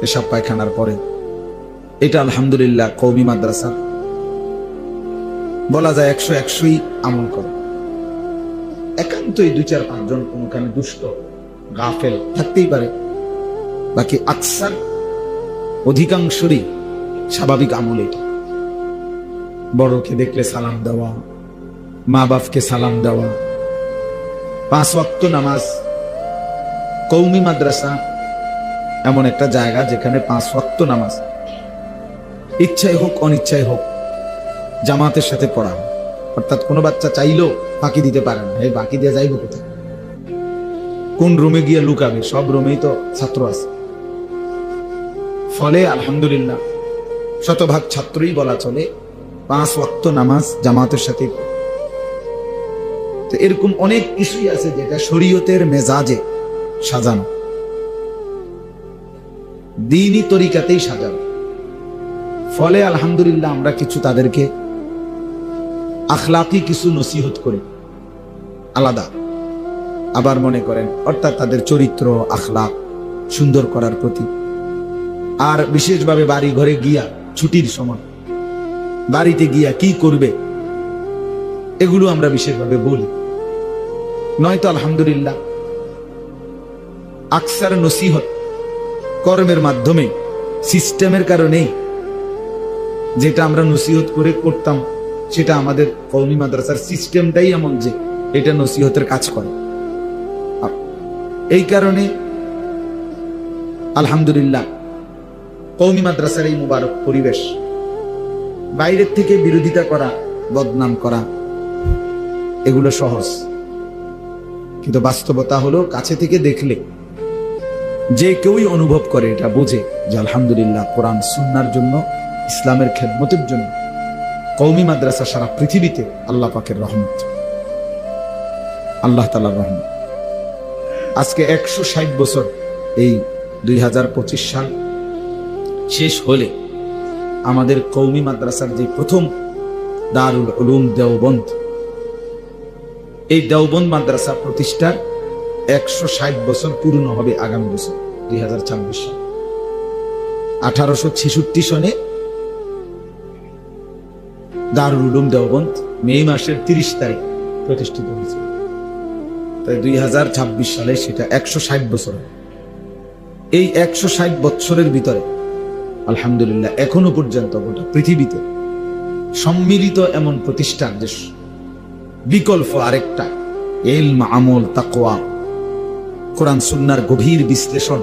পেশাব পায়খানার পরে। এটা আলহামদুলিল্লাহ কৌমি মাদ্রাসা। বলা যায় একশো একশোই আমল করে। একান্তই দুই চার পাঁচজন কোনখানে দুষ্ট, গাফেল থাকতেই পারে। বাকি আকসার অধিকাংশরই স্বাভাবিক আমল এটা। বড়কে দেখলে সালাম দেওয়া মা বাপকে সালাম দেওয়া। পাঁচ ওয়াক্ত নামাজ। কৌমি মাদ্রাসা এমন একটা জায়গা যেখানে পাঁচ ওয়াক্ত নামাজ। ইচ্ছাই হোক, অনিচ্ছাই হোক, জামাতের সাথে পড়া। অর্থাৎ কোনো বাচ্চা চাইলেও ফাঁকি দিতে পারে না। এই বাকি দিয়ে যাইব কোথায়? কোন রুমে গিয়ে লুকাবে? সব রুমেই তো ছাত্র আছে। ফলে আলহামদুলিল্লাহ, শতভাগ ছাত্রই বলা চলে, পাঁচ ওয়াক্ত নামাজ জামাতের সাথে এরকম অনেক কিছুই আছে যেটা শরীয়তের মেজাজে সাজানো। দিনই তরিকাতেই সাজানো ফলে আলহামদুলিল্লাহ আমরা কিছু তাদেরকে আখলাকি কিছু নসিহত করি আলাদা আবার মনে করেন, অর্থাৎ তাদের চরিত্র, আখলাক সুন্দর করার প্রতি। আর বিশেষভাবে বাড়ি ঘরে গিয়া ছুটির সময় বাড়িতে গিয়া কি করবে, এগুলো আমরা বিশেষভাবে বলি। নয়তো আলহামদুলিল্লাহ, আকসার নসিহত কর্মের মাধ্যমে, সিস্টেমের কারণেই যেটা আমরা নসিহত করে করতাম, সেটা আমাদের কৌমি মাদ্রাসার সিস্টেমটাই এমন যে এটা নসিহতের কাজ করে। এই কারণে আলহামদুলিল্লাহ কৌমি মাদ্রাসার এই মুবারক পরিবেশ, বাইরের থেকে বিরোধিতা করা, বদনাম করা, এগুলো সহজ। কিন্তু বাস্তবতা হলো কাছে থেকে দেখলে যে কেউই অনুভব করে এটা বোঝে যে আলহামদুলিল্লাহ কোরআন সুন্নার জন্য, ইসলামের খেদমতের জন্য কৌমি মাদ্রাসা সারা পৃথিবীতে আল্লাহ পাকের রহমত। আল্লাহ তালার রহমত। আজকে একশো ষাট বছর এই দুই হাজার পঁচিশ সাল শেষ হলে আমাদের কৌমি মাদ্রাসার যে প্রথম দারুল উলুম দেওবন্দ, এই দেওবন্দ মাদ্রাসা প্রতিষ্ঠার একশো ষাট বছর পূর্ণ হবে আগামী বছর। দুই সনে দারুল উলুম মে মাসের তিরিশ তারিখ প্রতিষ্ঠিত তাই দুই হাজার ছাব্বিশ সালে সেটা একশো ষাট বছর এই একশো বছরের ভিতরে, আলহামদুলিল্লাহ, এখনও পর্যন্ত গোটা পৃথিবীতে সম্মিলিত এমন প্রতিষ্ঠান যে বিকল্প আরেকটা, এলম, আমল তাকোয়া কোরআন, সুন্নার গভীর বিশ্লেষণ